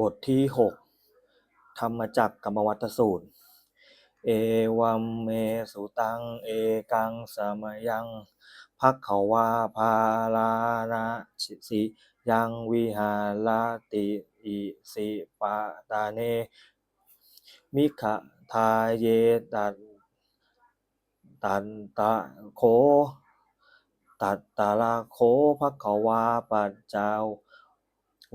บทที่หกธรรมจักกรรมวัตสูตร เอวัมเมสุตัง เอกังสมยังพักเขาวาพาลานาชิสิยังวิหารติอิสิปะตาเน มิขะทาเยตันตันตะโค ตัตตะละโคพักเขาวาปัจจาว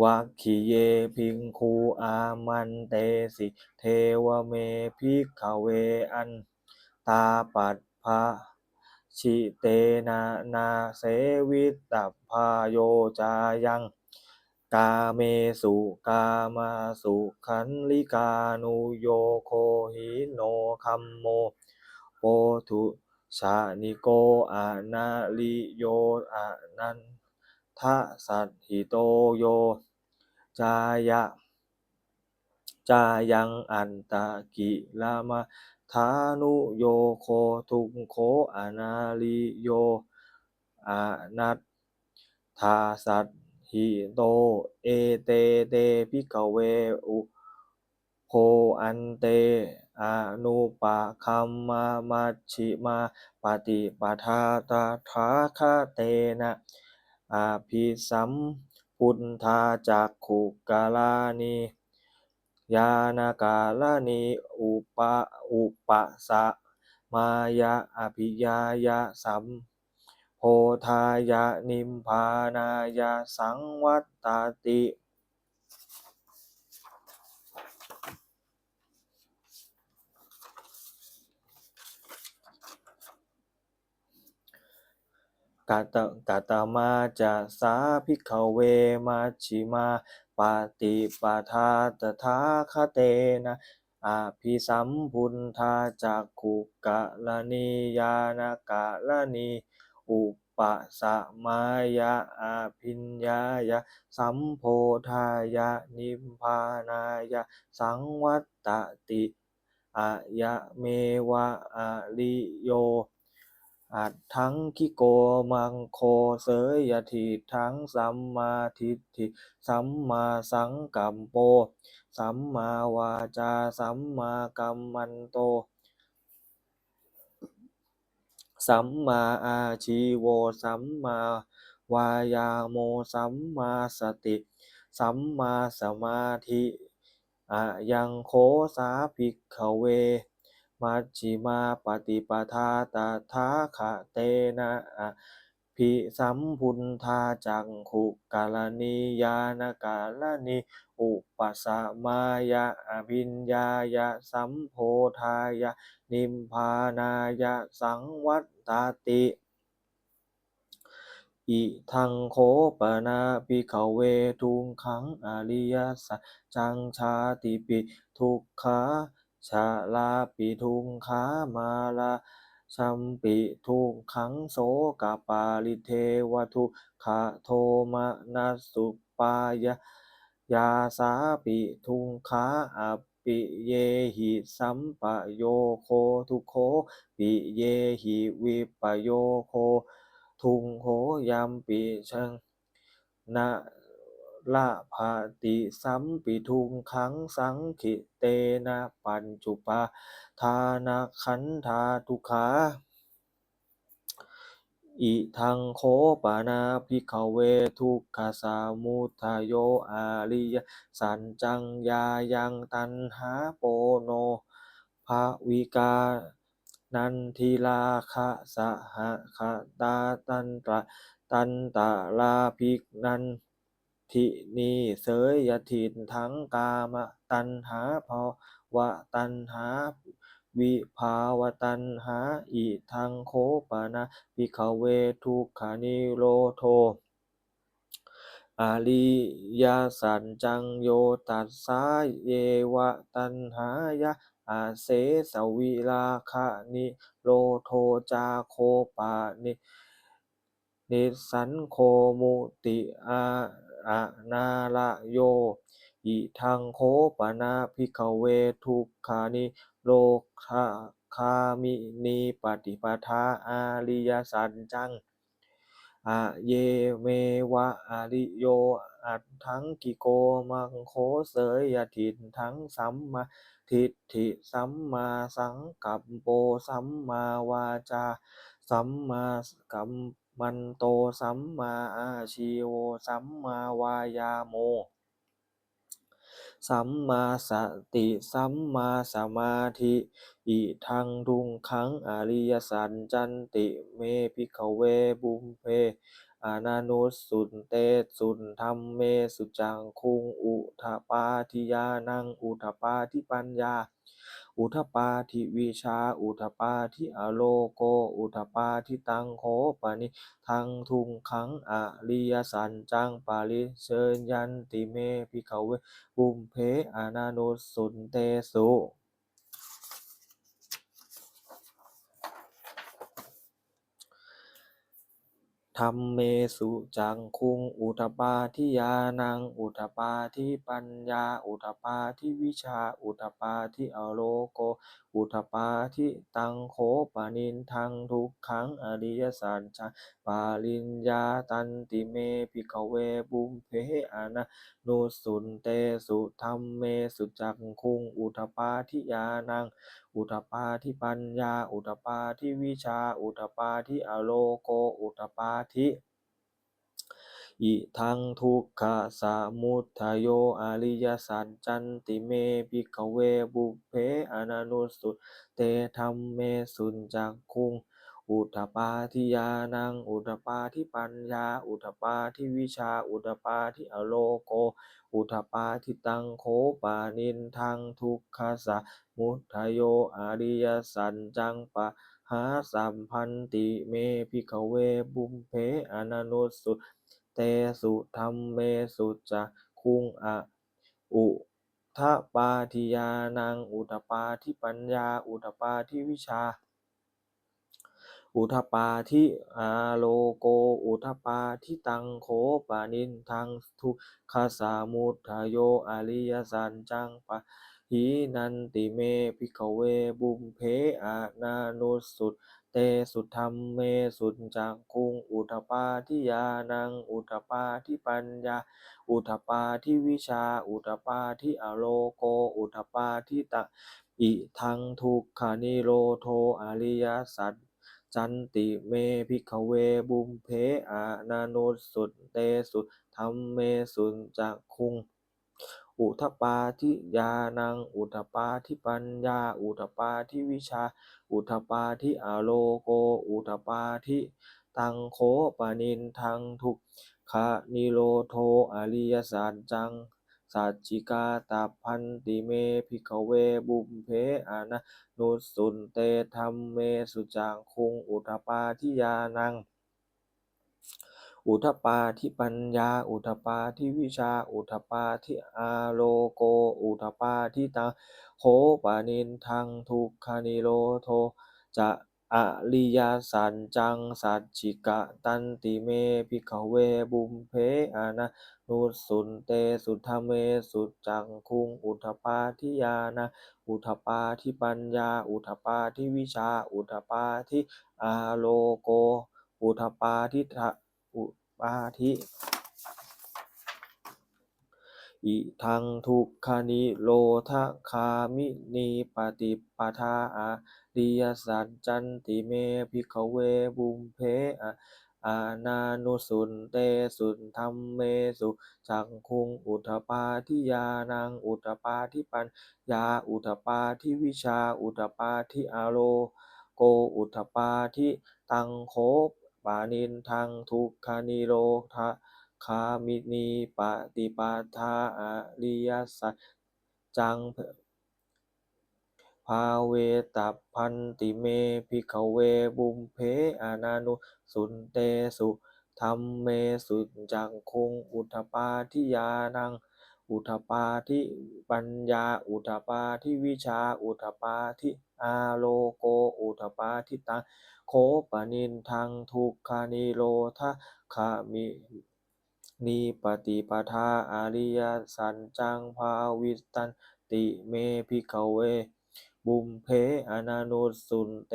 วัคคีเยพิงคูอามันเตสิเทวเมพิกขเวอันตาปัดภะชิเตนะนาเสวิตตพาโยจายังกาเมสุกามาสุขันลิกานุโยโคหิโนคัมโมโปทุชานิโกอานาลิโยอานันทะสัตหิโตโย จายะ จายังอันตะกิลามาธานุโยโคทุงโคอนาลิโยอนัตทาสัตหิโต เอเตเตพิกเวอุโคอันเตอนุปะคัมมามัชชิมาปฏิปทาตถาคเตนะอาภิสัม พุทธาจักขุกาลานิยานากาลานิอุปะอุปสะมายะอภิยายะสัมโพธายะนิมพานายะสังวัตตติ กาตกาตมาจะสาภิกขเวมัชชิมาปฏิปทาตถาคเตนะอาภิสัมพุทธาจักขุกะลนียานากะลนีอุปสมายะอาภิญญายะสัมโพธายะนิพพานายะสังวัตติอายะเมวะอะลิโย อัตถังคิโกมังโคเสยยทิทังสัมมาทิฏฐิสัมมาสังกัมโป สัมมาวาจา สัมมากัมมันโต สัมมาอาชีโว สัมมาวายาโม สัมมาสติ สัมมาสมาธิอะยังโคสาภิกขเว มัชฌิมาปฏิปทาตถาคเตนะภิสัมพุทธาจักขุกาลนียานกาลนีอุปสมายะอภิญญายะสัมโพธายะนิมพานายะสังวัตตติอิทังโคปนาภิกขเวทุงขังอริยสัจจังชาติปิทุกขา ชาลาปิทุงขามาลาชัมปิทุกขังโสกปาลิเทวทุกขโทมนัสสุปายายาสาปิทุงขาอปิเยหิสัมปโยโคทุโคปิเยหิวิปโยโค ทุงโหยามปิชังนะ ละภาติสัมปิทุงขังสังขิเตนะปัญจุปาทานะขันธาทุขาอิทังโคปานาภิกเวทุกขสามุทยโยอาริยสัจจังยายังตันหาโปโนภาวิกา นันทิลาคะสหคตาตันตระตันตะลาภิกนัน ทินีเสยยถินทั้งกามตันหาภาวะตันหา วิภาวตันหาอิทังโคปานาภิขเวทุกขานิโรโทอาริยาสัจจังโยตัสสาเยวะตันหายะอาเสสวิราคะนิโรโทจาโคปานินิสสันโคมุติอา อะนาละโย อิทังโคปนาภิกเวทุกขานิโรคาคามินีปฏิปทาอาริยสัจจังอะเยเมวะอะริโย อัตถังกิโกมังโคเสยยถินทังสัมมาทิฏฐิสัมมาสังกัปโปสัมมาวาจา สัมมากัม มันโตสัมมาอาชีโวสัมมาวายาโม สัมมาสติสัมมาสมาธิอิทังทุงขังอริยสัจจันติเมพิกเวบุมเพอานานุสุนเตสุนธรรมเมสุจังคุงอุทปาทิยานังอุทปาทิปัญญา อุทปาทิวิชา อุทปาทิอโลโก อุทปาทิตังโคปนิทังทุงขังอริยสันจังปาลิเชิญยันติเมพิกเวบุมเพอานานุสุนเตสุ ธรรมเมสุจังคุง อุทปาทิยานัง อุทปาทิปัญญา อุทปาทิวิชา อุทปาทิอโลโกอุทปาทิตังโคปนินทังทุกขังอริยสัจจปาลิญญาตันติเมพิกเวบุมเพอานานุสุนเตสุธรรมเมสุจังคุงอุทปาทิยานังอุทปาทิปัญญา อุทปาทิวิชา อุทปาทิอโลโก อุทปาทิ อิทังทุกขะสามุทัยโยอริยสัจจันติเมพิกเวบุพเพอนานุสุเตธรรมเมสุนจักคุง อุทปาทิยานัง อุทปาทิปัญญา อุทปาทิวิชา อุทปาทิอโลโก อุทปาทิตังโคปานินทังทุกขะสามุทัยโยอริยสัจจังปะหาสัมพันติเมพิกเวบุมเพอนานุสุ เตสุธรรมเมสุจักคุงอะอุทปาทิยานังอุทปาทิปัญญา อุทปาทิวิชา อุทปาทิอาโลโก อุทปาทิตังโคปานินทังทุขสามุทัยโยอริยสัจจังปะหินันติเมพิกเวบุมเพอานานุสุต เตสุธรรมเมสุนจักคุง อุทปาทิยานัง อุทปาทิปัญญา อุทปาทิวิชา อุทปาทิอโลโก อุทปาทิตะ อิทังทุกขานิโรโทอริยสัจจันติเมพิกเวบุมเพอานานุสุตเตสุธรรมเมสุนจักคุง อุทปาทิยานัง อุทปาทิปัญญา อุทปาทิวิชา อุทปาทิอโลโก อุทปาทิตังโคปนินทังทุกขนิโรโทอริยสัจจังสัจจิกาตาพันติเมพิกเวบุมเพอานานุสุนเตธรรมเมสุจังคุงอุทปาทิยานัง อุทปาทิปัญญา อุทปาทิวิชา อุทปาทิอาโลโก อุทปาทิตังโคปานินทังทุกขานิโรโทจะอริยสัจจังสัจจิกะตันติเมพิกเวบุมเพอานานุสุนเตสุธเมสุจังคุงอุทปาทิยานังอุทปาทิปัญญา อุทปาทิวิชา อุทปาทิอาโลโก อุทปาทิทะ อุปาทิอิทังทุกขานิโรธคามินีปฏิปทาอริยสัจจันติเมพิกเวบุมเพออานานุสุนเตสุนธรรมเมสุจักคุงอุทปาทิยานังอุทปาทิปัญญาอุทปาทิวิชาอุทปาทิอาโลโกอุทปาทิตังโค ปานินทังทุกขานิโรธาคามินีปฏิปทาอริยสัจจังภาเวตัพันติเมพิกเวบุมเพอานานุสุนเตสุธรรมเมสุจังคงอุทปาทิยานัง อุทปาทิปัญญา อุทปาทิวิชา อุทปาทิอาโลโก อุทปาทิตังโคปนินทังทุกขานิโรธาคามินีปฏิปทาอริยสัจจังภาวิตันติเมพิกเว บุมเพอนานุสุนเต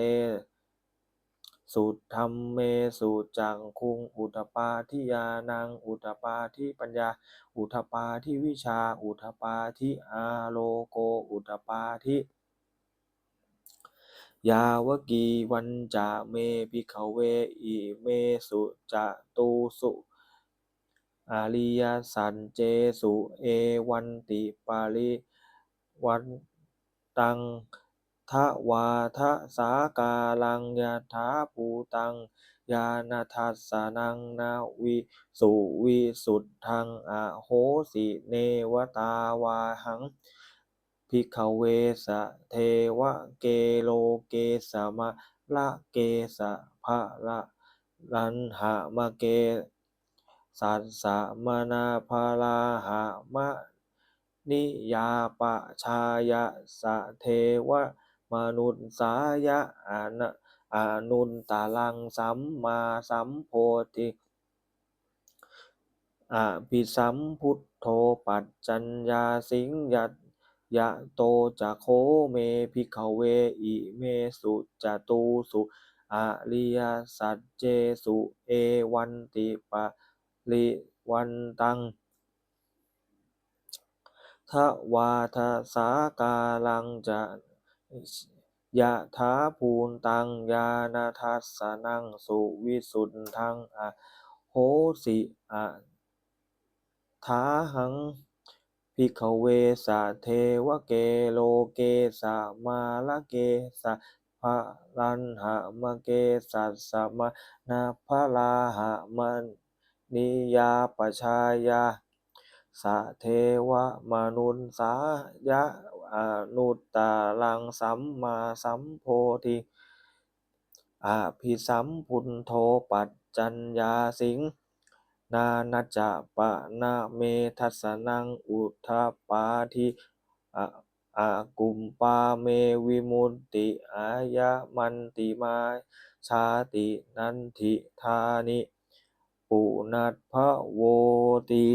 สุธรรมเมสุจังคุง อุทปาทิยานัง อุทปาทิปัญญา อุทปาทิวิชา อุทปาทิอาโลโก อุทปาทิยาวกีวันจาเมพิขเวอิเมสุจะตูสุอาริยสันเจสุเอวันติปาริวันตัง ทวาทะสากาลังยะถาภูตัง ยานาทัสสนังนาวิสุวิสุทธังอโหสิเนวตาวาหังพิกขเวสะเทวะเกโลเกสะมะละเกสะภะละรันหะมะเกสัสสะมนาภาลาหะมะนิยาปะชายะสะเทวะ มนุษสายะอานะอานุนตาลังสัมมาสัมโพธิอภิสัมพุทโธปัจจัญญาสิงยัตยะโตจะโคเมพิกเวอิเมสุจตูสุอาริยสัจเจสุเอวันติปะลิวันตังทวาทสากาลังจะ ยะถาภูนตังยานาทัสสนังสุวิสุทธังอะโหสิอะทาหังพิกขเวสะเทวเกโลเกสะมาลเกสะภะรันหะมะเกสัสสะมะนาภะลาหะมันนิยาปชายาสะเทวมนุนสายะ อนุตตาลังสัมมาสัมโพธิอภิสัมพุนโธปัจจัญญาสิง นานาจะปะนาเมทัสนังอุทาปาทิอากุมปาเมวิมุตติอายะมันติมาชาตินันทิธานิ ปุนัทพะโวติ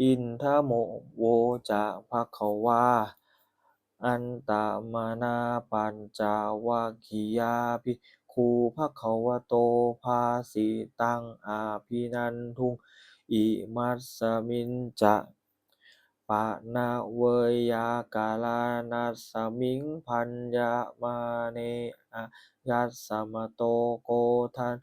อินทโมโวจะภะคะวา อันตมานาปัญจวัคคียาภิกขุภะคะวะโตภาสิตังอาภินันทุง อิมัสสมินจะปะนะเวยากาลานัสสมิงพัญญามาเนอะยัสสมโตโกทัน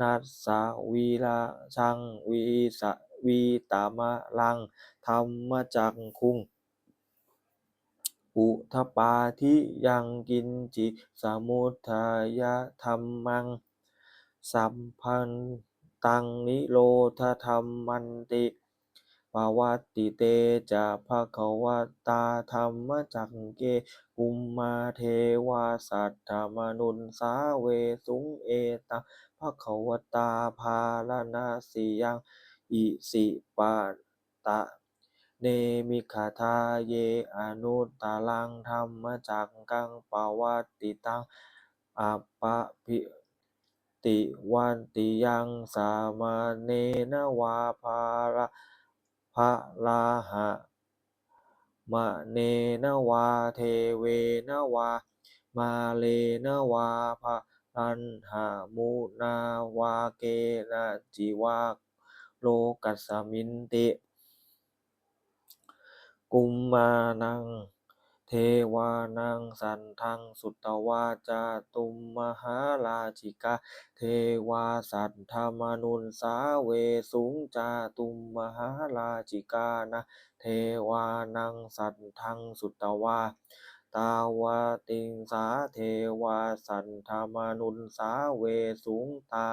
นัสสวีระชังวีสะ วีตามะลังธรรมจักคุง อุทปาทิยังกินจิสมุทายะธรรมัง สัมพันตังนิโรธธรรมันติปวัตติเตจะภะคะวะตาธรรมจักเก กุมมาเทวาสัทธมนุนสาเวสุงเอตังภะคะวตาภาลนาสิยัง อิสิปาตะ เนมิขาทาเยอนุตตลังธรรมจักกังปวัตติตังอัปปะพิติวันติยังสามาเนนวาภาระภะลาหะมะเนนวาเทเวนวา มาเลนวาภะรันหามุนาวาเกนะจิวา โลกัสมินติ กุมมานัง เทวานังสันทังสุตตวาจาตุมมหาราชิกา เทวาสัทธมนุนสาเวสุงจาตุมมหาราชิกานะ เทวานังสัทธังสุตตวาตาวาติงสาเทวาสันธมนุนสาเวสุงตา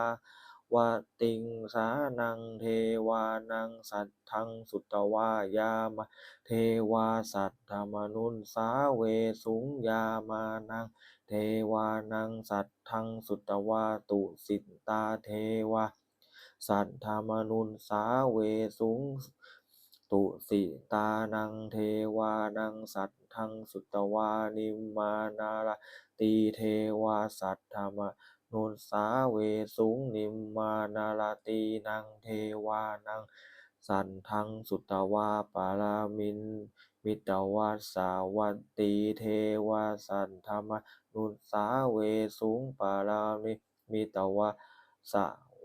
วติงสานังเทวานังสัตทังสุตตวายามะเทวาสัทธมนุนสาเวสุงยามานังเทวานังสัตทังสุตตวาตุสิตตาเทวาสัทธมนุนสาเวสุงตุสิตานังเทวานังสัตทังสุตตวานิมานาลตีเทวาสัทธม นุสสาเวสุงนิมมานาลาตีนังเทวานัง สันทังสุตวาปารามิน มิตวัสสาวัตตีเทวาสันธรรมนุสสาเวสุงปารามิมิตวาส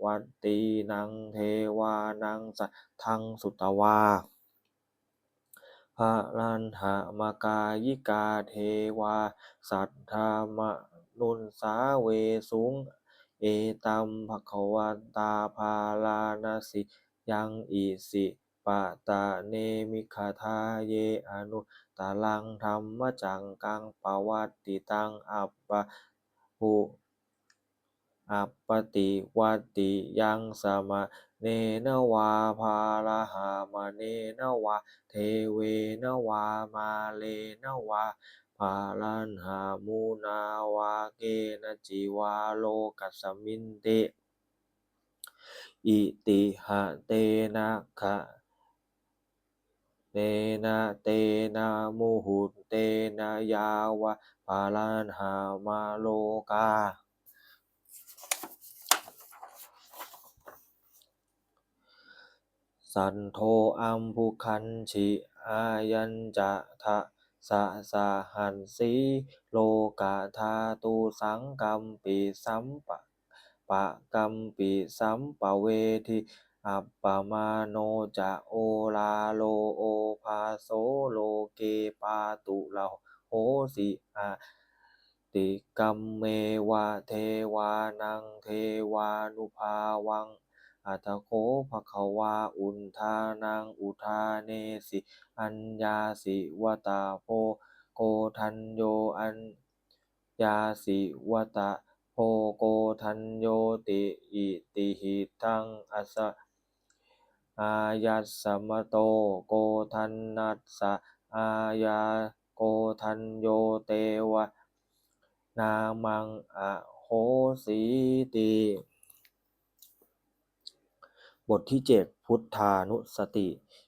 วัตตีนังเทวานังสันทังสุตวาพระลันหมกายิกาเทวา สัทธาม นุนสาเวสุง เอตัมภควันตาภาลานาสิยังอิสิปะตะเนมิคาทาเยอนุตาลังธรรมจังกังปวัตติตังอัปปะหุอัปปติวัตติยังสมะเนนวาภาลหามเนนวาเทเวนวามาเลนวา ภาลันหามูนาวาเกนจิวาโลกัสมินเต อิติหะเตนะคะเตนะเตนะมุหุเตนะยาวะปาลันหามาโลกาสันโทอัมพุคันชิอายัญจะทะ สะสะหันสีโลกาธาตุสังกัมปิสัมปะปะกัมปิสัมปะเวทิอัปปมาโนจะโอลาโลโอภาโสโลเกปาตุลาโหสิอาติกัมเมวะเทวานังเทวานุภาวัง อัตโคภะคะวาอุนทานังอุทาเนสิอัญญาสิวตาโพโกทันโยอัญญาสิวตาโพโกทันโยติอิติหิตังอัสสะอายัสสมโตโกทันนัสสะอายาโกทันโยเตวะนามังอโหสีติ บทที่เจ็ดพุทธานุสติ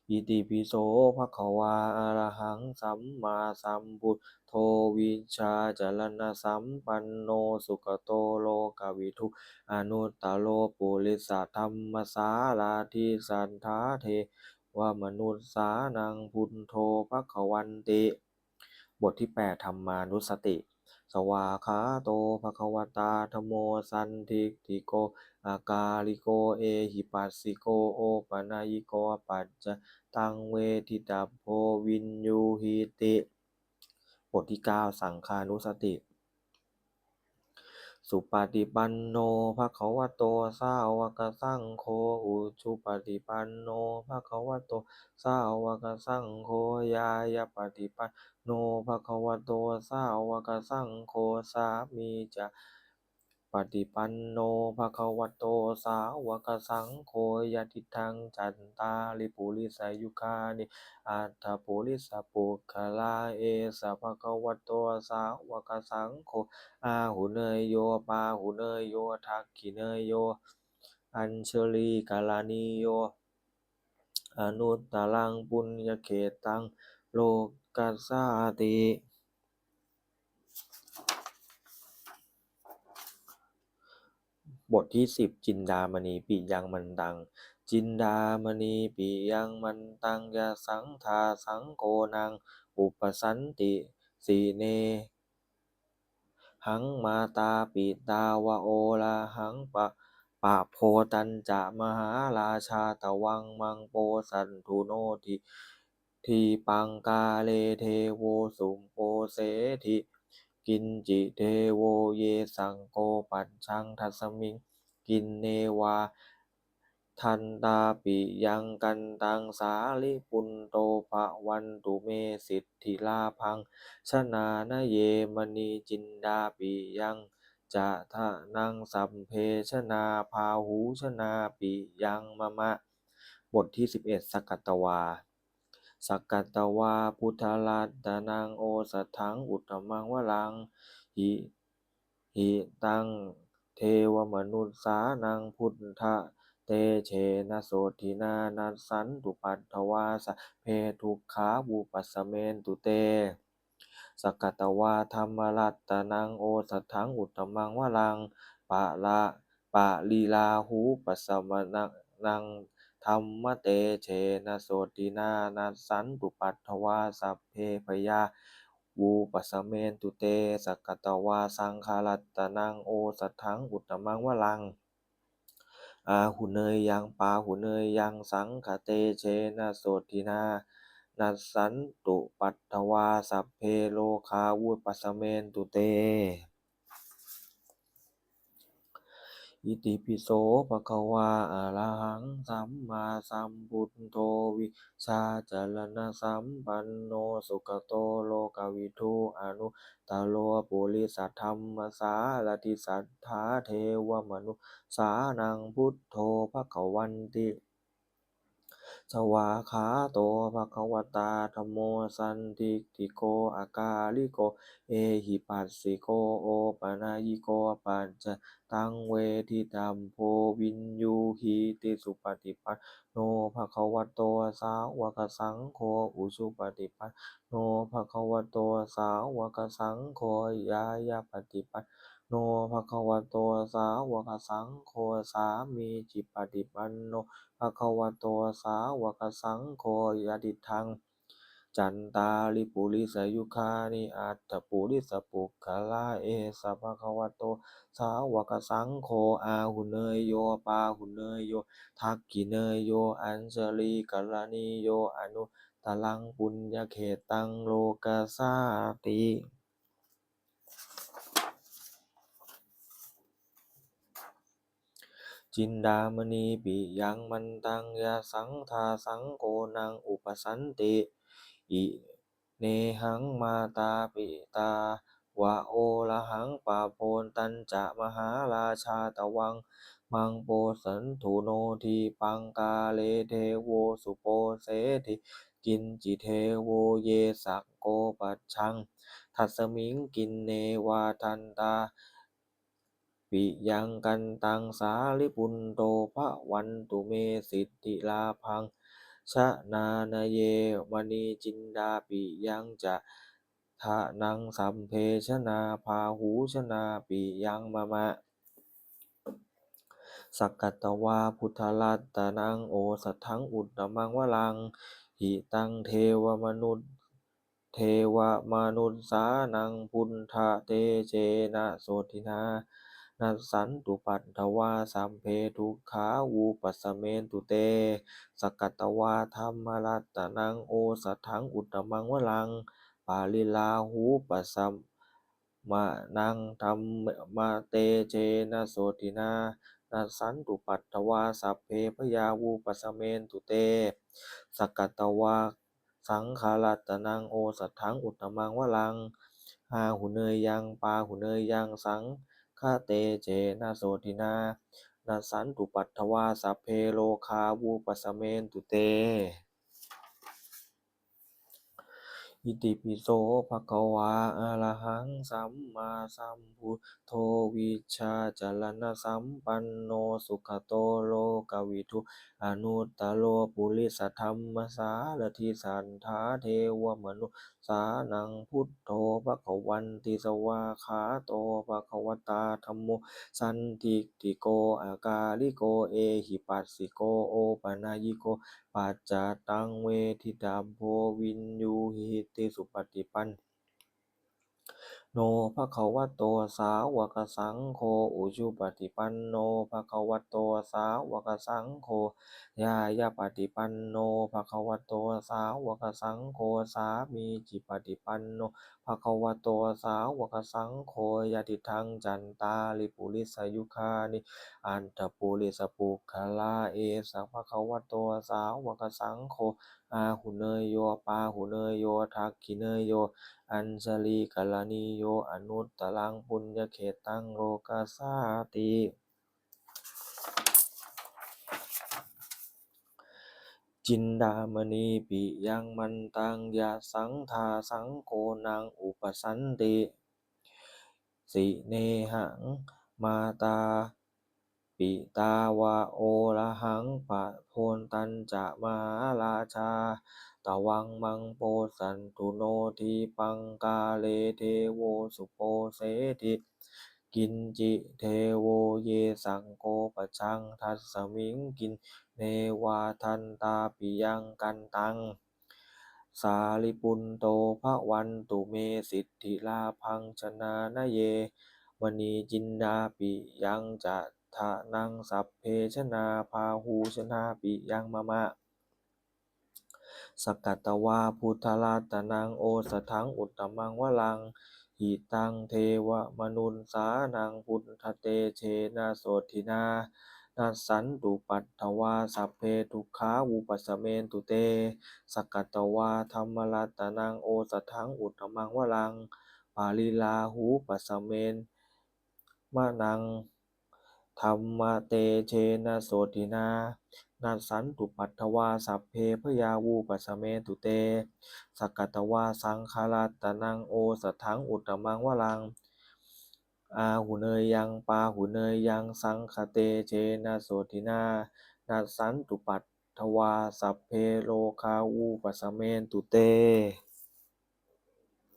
อิติปิโสภะควาอรหังสัมมาสัมพุทโธวิชาจรณะสัมปันโนสุขโตโลกวิทุอนุตตโลปุริสธรรมสาลาทิสันทาเทว่ามนุษสานังพุทโธภะควันติ บทที่แปดธรรมานุสติ สวาขาโตภะคะวตาธโมสันทิติโก อากาลิโกเอหิปัสสิโกโอปะนายิโกปัจจตังเวทิตาโพวินยูหิติ บทที่เก้าสังคานุสติ สุปฏิปันโนภะคะวะโตสาวกสังโฆอุชุปฏิปันโนภะคะวะโตสาวกสังโฆยายาปฏิปันโนภะคะวะโตสาวกสังโฆสามีจะ ปฏิปันโนภะคะวะโตสาวกสังโฆยะทิทังจันตาลิปุริสายุคานิอัตถปุริสปุคลาเอสะภะคะวะโตสาวกสังโฆอาหุเนยโยปาหุเนยโยทักขิเนยโย อัญชลีกาลานิโย อนุตตรังปุญญเขตังโลกัสสาติ บทที่สิบจินดามณีปิยังมันตัง จินดามณีปิยังมันตังยะสังทาสังโกนัง อุปสันติสีเน หังมาตาปิตาวะโอลาหังปะปะโพตัญจะมหาราชาตะวังมังโปสันทุโนทิทีปังกาเลเทโวสุมโปเสทิ กินจิเทโวเยสังโกปัญชังทัสมิง กินเนวา ทันตาปิยังกันตังสาลิปุนโตภะวันตุเมสิทธิลาพังชนานะเยมณีจินดาปิยังจะทะนังสัมเพชนาพาหูชนาปิยังมะมะ บทที่สิบเอ็ดสกกัตตวา สักกัตวาพุทธลัตตานังโอสัทถังอุตตมังวลังหิหิตังเทวมนุษสานังพุทธะเตเชนะโสทินานัสสันตุปัตถวาสะเพทุกขาวุปัสเมนตุเตสกกัตวาธรรมรัตตานังโอสัทถังอุตตมังวลังปะละปะลีลาหูปัสมนังนัง ธรรมเตเชนะโสตินานัสสันตุปัตถวาสัพเพพยาวูปัสเมนตุเตสกตวาสังคารัตนังโอสัทถังอุตตมังวลังอาหุเนยยังปาหุเนยยังสังคเตเชนะโสตินานัสสันตุปัตถวาสัพเพโลคาวุปัสสเมนตุเต อิติปิโสภะคะวาอะระหังสัมมาสัมพุทโธวิชาจารณะสัมปันโนสุขโตโลกวิทูอนุตตโลปุริสัทธรรมสารติสัทธาเทวมนุสานังพุทโธภะคะวันติ สวาขาโตภะคะวตาธัมโมสันติติโกอากาลิโก เอหิปัสสิโกโอปะนายิโกปัจจตังเวทิตัมโพวินยูหิติสุปฏิปันโนภะคะวะโตสาวกสังโฆอุชุปฏิปันโนภะคะวะโตสาวกสังโฆยายาปฏิปัน โนภะคะวะโตสาวกสังโฆสามีจิปฏิปันโนภะคะวะโตสาวกสังโฆยะติทัง จันตาลิปุริสยุคานิอัตปุริสปุคลาเอสภะคะวะโตสาวกสังโฆอาหุเนยโยปาหุเนยโยทักขิเนยโยอัญชลีกัลลานิโยอนุตลังปุญญเขตังโลกัสสาติ จินดามณีปิยังมันตังยาสังทาสังโกนังอุปสันติ อิเนหังมาตาปิตาวะโอละหังปาโพนตันจะมหาราชาตะวัง มังโปสันทุโนทีปังกาเลเทโวสุโปเสธิกินจิเทโวเยสักโกปัชัง ทัสมิงกินเนวาทันตา ปิยังกันตังสาลิปุนโตภะวันตุเมสิทธิลาพังชะนานาเยมณีจินดาปิยังจะทะนังสัมเพชนาพาหูชนาปิยังมะมะสักกัตวาพุทธลัตตานังโอสัทธังอุตตมังวลังหิตังเทวมนุษย์เทวมนุษสานังพุทธเตเจนะโสตินา นัสสันตุปัตถวาสัมเพทุขาวูปัสเมนตุเต สกัตตวาธรรมรัตตนังโอสัทธังอุตตมังวลัง ปาลิลาหูปัสสัมมานังธรรมเตเจนะโสตินานัสสันตุปัตถวาสัพเพพยาวูปัสเมนตุเต สกัตตวาสังขารัตนังโอสัทธังอุตตมังวลังหาหุเนยยังปาหุเนยยังสัง คาเตเจนะโสตินานาสันตุปัตถวาสัพเพโลคาวูปัสเมนตุเต อิติปิโสภะคะวาอะระหังสัมมาสัมพุทโธวิชาจารณะสัมปันโนสุขโตโลกวิทูอนุตตโลปุริสธรรมสารทิสัทธาเทวมนุสานังพุทโธภะคะวันติสวาขาโตภะคะวตาธัมโมสันติติโกอากาลิโกเอหิปัสสิโกโอปะนายิโกปัจจตังเวทิตาโพวินยูหิติสุปฏิปันโนภะคะวะโตสาวกสังโฆอุชุปฏิปันโนภะคะวะโตสาวกสังโฆยายาปฏิปันโนภะคะวะโตสาวกสังโฆสามีจิปฏิปันโน ภะควโตสาวกสังโฆยติทังจันตาลิปุริสยุคานิอันตปุริสปุคลาเอสะภะควโตสาวกสังโฆอาหุเนยโยปาหุเนยโยทักขิเนยโย อัญชลีกัลานิโยอนุตตลังปุญญเขตังโลกัสสาติ จินดามณีปิยังมันตังยาสังทาสังโฆนังอุปสันติ สิเนหังมาตา ปิตาวะโอระหังปะโพนตันจะมาราชาตวังมังโปสันตุโนทีปังกาเลเทโวสุโปเสธิ กินจิเทโวเยสังโฆปะชังทัสสมิงกินเนวาทันตาปิยังกันตัง สาลิปุนโตภะวันตุเมสิทธิลาพังชนะนะเยมณีจินดาปิยังจะทะนังสัพเพชนาพาหูชนาปิยังมะมะสกัตตวาพุทธรัตนังโอสถังอุตตมังวลัง อิตังเทวมนุนสานังพุทธเตเชนะโสทินานัสสันตุปัตถวาสัพเพทุขาวุปัสเมนตุเตสกัตตวาธรรมรัตนังโอสถังอุตมังวลังปาลิลาหูปัสสเมนมะนัง ธรรมเตเชนะโสทินานัสสันตุปัตถวาสัพเพพยาวูปัสเมตุเตสกัตวาสังฆรัตนังโอสถังอุตตมังวลัง อาหุเนยยังปาหุเนยยังสังคเตเชนะโสทินานัสสันตุปัตถวาสัพเพโลคาวูปัสเมตุเต